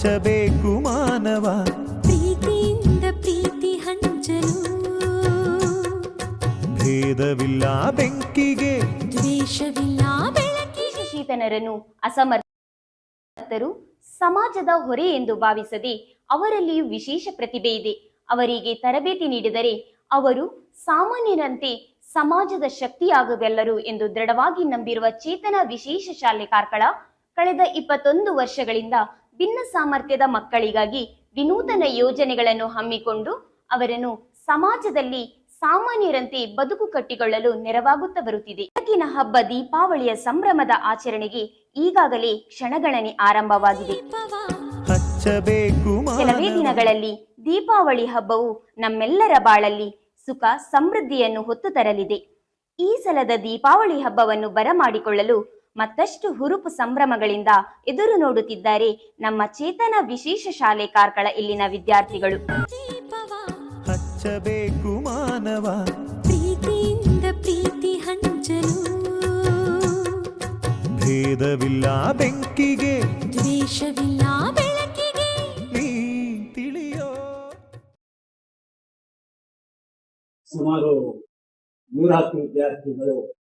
ಹಚ್ಚಬೇಕು ಮಾನವ. ಪ್ರೀತಿಯಿಂದ ಪ್ರೀತಿ ಹಂಚಲು. ಭೇದವಿಲ್ಲ ಬೆಂಕಿಗೆ. ದ್ವೇಷವಿಲ್ಲ ಬೆಳಕಿಗೆ. ಶೀತನರನ್ನು ಅಸಮರ್ಥರು ಸಮಾಜದ ಹೊರೆ ಎಂದು ಭಾವಿಸದೆ ಅವರಲ್ಲಿಯೂ ವಿಶೇಷ ಪ್ರತಿಭೆ ಇದೆ. ಅವರಿಗೆ ತರಬೇತಿ ನೀಡಿದರೆ ಅವರು ಸಾಮಾನ್ಯರಂತೆ ಸಮಾಜದ ಶಕ್ತಿಯಾಗಬಲ್ಲರು ಎಂದು ದೃಢವಾಗಿ ನಂಬಿರುವ ಚೇತನ ವಿಶೇಷ ಶಾಲೆ ಕಾರ್ಕಳ ಕಳೆದ ಇಪ್ಪತ್ತೊಂದು ವರ್ಷಗಳಿಂದ ಭಿನ್ನ ಸಾಮರ್ಥ್ಯದ ಮಕ್ಕಳಿಗಾಗಿ ವಿನೂತನ ಯೋಜನೆಗಳನ್ನು ಹಮ್ಮಿಕೊಂಡು ಅವರನ್ನು ಸಮಾಜದಲ್ಲಿ ಸಾಮಾನ್ಯರಂತೆ ಬದುಕು ಕಟ್ಟಿಕೊಳ್ಳಲು ನೆರವಾಗುತ್ತಾ ಬರುತ್ತಿದೆ. ಬೆಳಕಿನ ಹಬ್ಬ ದೀಪಾವಳಿಯ ಸಂಭ್ರಮದ ಆಚರಣೆಗೆ ಈಗಾಗಲೇ ಕ್ಷಣಗಣನೆ ಆರಂಭವಾಗಿದೆ. ಕೆಲವೇ ದಿನಗಳಲ್ಲಿ ದೀಪಾವಳಿ ಹಬ್ಬವು ನಮ್ಮೆಲ್ಲರ ಬಾಳಲ್ಲಿ ಸುಖ ಸಮೃದ್ಧಿಯನ್ನು ಹೊತ್ತು ತರಲಿದೆ. ಈ ಸಲದ ದೀಪಾವಳಿ ಹಬ್ಬವನ್ನು ಬರಮಾಡಿಕೊಳ್ಳಲು ಮತ್ತಷ್ಟು ಹುರುಪು ಸಂಭ್ರಮಗಳಿಂದ ಎದುರು ನೋಡುತ್ತಿದ್ದಾರೆ ನಮ್ಮ ಚೇತನ ವಿಶೇಷ ಶಾಲೆ ಕಾರ್ಕಳ ಇಲ್ಲಿನ ವಿದ್ಯಾರ್ಥಿಗಳು. ಹಚ್ಚಬೇಕು ಮಾನವ. ಪ್ರೀತಿಯಿಂದ ಪ್ರೀತಿ ಹಂಚಲು. ಭೇದವಿಲ್ಲ ಬೆಂಕಿಗೆ. ದ್ವೇಷವಿಲ್ಲ ಬೆಳಕಿಗೆ. ನೀ ತಿಳಿಯೋ. ಸುಮಾರು ನೂರ ಹತ್ತು ವಿದ್ಯಾರ್ಥಿಗಳು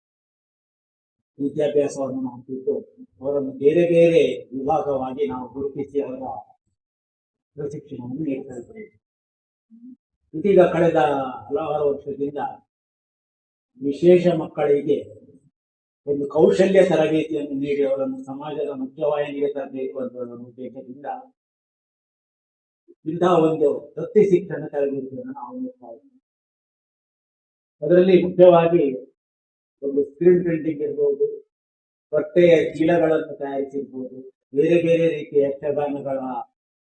ವಿದ್ಯಾಭ್ಯಾಸವನ್ನು ಮಾಡುತ್ತಿದ್ದು ಅವರನ್ನು ಬೇರೆ ಬೇರೆ ವಿಭಾಗವಾಗಿ ನಾವು ಗುರುತಿಸಿ ಅವರ ಪ್ರಶಿಕ್ಷಣವನ್ನು ನೀಡ್ತಾ ಇದ್ದೇವೆ. ಇದೀಗ ಕಳೆದ ಹಲವಾರು ವರ್ಷದಿಂದ ವಿಶೇಷ ಮಕ್ಕಳಿಗೆ ಒಂದು ಕೌಶಲ್ಯ ತರಬೇತಿಯನ್ನು ನೀಡಿ ಅವರನ್ನು ಸಮಾಜದ ಮುಖ್ಯವಾಹಿನಿಗೆ ತರಬೇಕು ಒಂದು ಉದ್ದೇಶದಿಂದ ಇಂತಹ ಒಂದು ವೃತ್ತಿ ಶಿಕ್ಷಣ ತರಬೇತಿಯನ್ನು ನಾವು ನೀಡ್ತಾ ಇದ್ದೇವೆ. ಅದರಲ್ಲಿ ಮುಖ್ಯವಾಗಿ ಒಂದು ಸ್ಕ್ರೀನ್ ಪ್ರಿಂಟಿಂಗ್ ಇರ್ಬೋದು, ಬಟ್ಟೆಯ ಚೀಲಗಳನ್ನು ತಯಾರಿಸಿರ್ಬೋದು, ಬೇರೆ ಬೇರೆ ರೀತಿಯ ಯಕ್ಷಗಾನಗಳ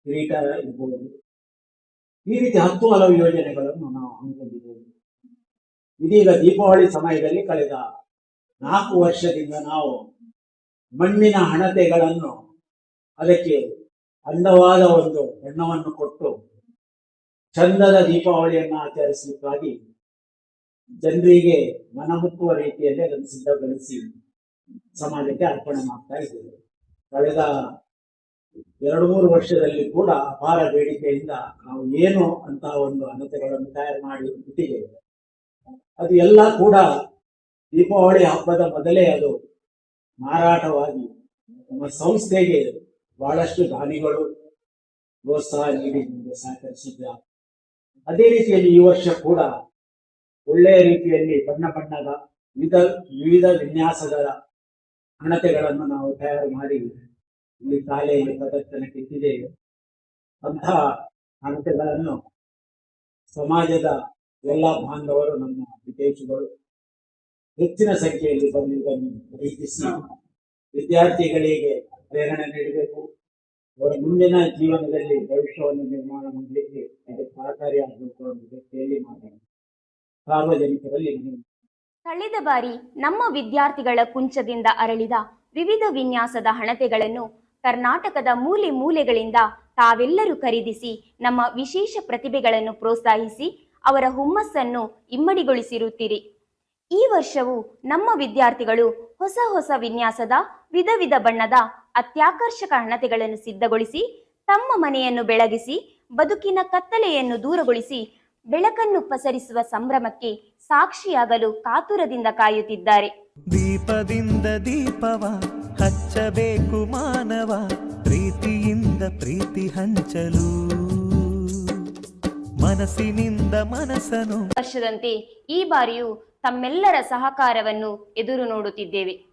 ಕಿರೀಟ ಇರ್ಬೋದು. ಈ ರೀತಿ ಹತ್ತು ಹಲವು ಯೋಜನೆಗಳನ್ನು ನಾವು ಹಮ್ಮಿಕೊಂಡಿದ್ದೇವೆ. ಇದೀಗ ದೀಪಾವಳಿ ಸಮಯದಲ್ಲಿ ಕಳೆದ ನಾಲ್ಕು ವರ್ಷದಿಂದ ನಾವು ಮಣ್ಣಿನ ಹಣತೆಗಳನ್ನು ಅದಕ್ಕೆ ಅಂದವಾದ ಒಂದು ಬಣ್ಣವನ್ನು ಕೊಟ್ಟು ಚಂದದ ದೀಪಾವಳಿಯನ್ನು ಆಚರಿಸಲಿಕ್ಕಾಗಿ ಜನರಿಗೆ ಮನಮುಟ್ಟುವ ರೀತಿಯಲ್ಲಿ ಅದನ್ನು ಸಿದ್ಧಗೊಳಿಸಿ ಸಮಾಜಕ್ಕೆ ಅರ್ಪಣೆ ಮಾಡ್ತಾ ಇದ್ದೇವೆ. ಕಳೆದ ಎರಡು ಮೂರು ವರ್ಷದಲ್ಲಿ ಕೂಡ ಅಪಾರ ಬೇಡಿಕೆಯಿಂದ ನಾವು ಏನು ಅಂತ ಒಂದು ಅನತೆಗಳನ್ನು ತಯಾರು ಮಾಡಿ ಇಟ್ಟಿದ್ದೇವೆ ಅದು ಎಲ್ಲ ಕೂಡ ದೀಪಾವಳಿ ಹಬ್ಬದ ಮೊದಲೇ ಅದು ಮಾರಾಟವಾಗಿ ನಮ್ಮ ಸಂಸ್ಥೆಗೆ ಬಹಳಷ್ಟು ದಾನಿಗಳು ಪ್ರೋತ್ಸಾಹ ನೀಡಿ ನಮಗೆ ಸಹಕರಿಸಿದ್ದ ಅದೇ ರೀತಿಯಲ್ಲಿ ಈ ವರ್ಷ ಕೂಡ ಒಳ್ಳೆಯ ರೀತಿಯಲ್ಲಿ ಬಣ್ಣ ಬಣ್ಣದ ವಿವಿಧ ವಿವಿಧ ವಿನ್ಯಾಸಗಳ ಹಣತೆಗಳನ್ನು ನಾವು ತಯಾರು ಮಾಡಿ ಇಲ್ಲಿ ಶಾಲೆಯಲ್ಲಿ ಪ್ರದರ್ಶನಕ್ಕೆ ಇಟ್ಟಿದ್ದೇವೆ ಅಂತಹ ಹಣತೆಗಳನ್ನು ಸಮಾಜದ ಎಲ್ಲ ಬಾಂಧವರು ನಮ್ಮ ವಿದೇಶಿಗಳು ಹೆಚ್ಚಿನ ಸಂಖ್ಯೆಯಲ್ಲಿ ಬಂದಿದ್ದನ್ನು ಪ್ರೀತಿಸಿ ವಿದ್ಯಾರ್ಥಿಗಳಿಗೆ ಪ್ರೇರಣೆ ನೀಡಬೇಕು. ಅವರ ಮುಂದಿನ ಜೀವನದಲ್ಲಿ ಭವಿಷ್ಯವನ್ನು ನಿರ್ಮಾಣ ಮಾಡಲಿಕ್ಕೆ ಅದಕ್ಕೆ ಸಹಕಾರಿಯಾಗಬೇಕು ಅನ್ನೋದು ಕೇಳಿ ಮಾತಾಡಿ ಸಾರ್ವಜನಿಕರಲ್ಲಿ ಕಳೆದ ಬಾರಿ ನಮ್ಮ ವಿದ್ಯಾರ್ಥಿಗಳ ಕುಂಚದಿಂದ ಅರಳಿದ ವಿವಿಧ ವಿನ್ಯಾಸದ ಹಣತೆಗಳನ್ನು ಕರ್ನಾಟಕದ ಮೂಲೆ ಮೂಲೆಗಳಿಂದ ತಾವೆಲ್ಲರೂ ಖರೀದಿಸಿ ನಮ್ಮ ವಿಶೇಷ ಪ್ರತಿಭೆಗಳನ್ನು ಪ್ರೋತ್ಸಾಹಿಸಿ ಅವರ ಹುಮ್ಮಸ್ಸನ್ನು ಇಮ್ಮಡಿಗೊಳಿಸಿರುತ್ತೀರಿ. ಈ ವರ್ಷವೂ ನಮ್ಮ ವಿದ್ಯಾರ್ಥಿಗಳು ಹೊಸ ಹೊಸ ವಿನ್ಯಾಸದ ವಿಧ ವಿಧ ಬಣ್ಣದ, ಅತ್ಯಾಕರ್ಷಕ ಹಣತೆಗಳನ್ನು ಸಿದ್ಧಗೊಳಿಸಿ ತಮ್ಮ ಮನೆಯನ್ನು ಬೆಳಗಿಸಿ, ಬದುಕಿನ ಕತ್ತಲೆಯನ್ನು ದೂರಗೊಳಿಸಿ ಬೆಳಕನ್ನು ಪಸರಿಸುವ ಸಂಭ್ರಮಕ್ಕೆ ಸಾಕ್ಷಿಯಾಗಲು ಕಾತುರದಿಂದ ಕಾಯುತ್ತಿದ್ದಾರೆ. ದೀಪದಿಂದ ದೀಪವ ಹಚ್ಚಬೇಕು ಮಾನವ ಪ್ರೀತಿಯಿಂದ ಪ್ರೀತಿ ಹಂಚಲು. ಮನಸ್ಸಿನಿಂದ ಮನಸ್ಸನು ವರ್ಷದಂತೆ ಈ ಬಾರಿಯೂ ತಮ್ಮೆಲ್ಲರ ಸಹಕಾರವನ್ನು ಎದುರು ನೋಡುತ್ತಿದ್ದೇವೆ.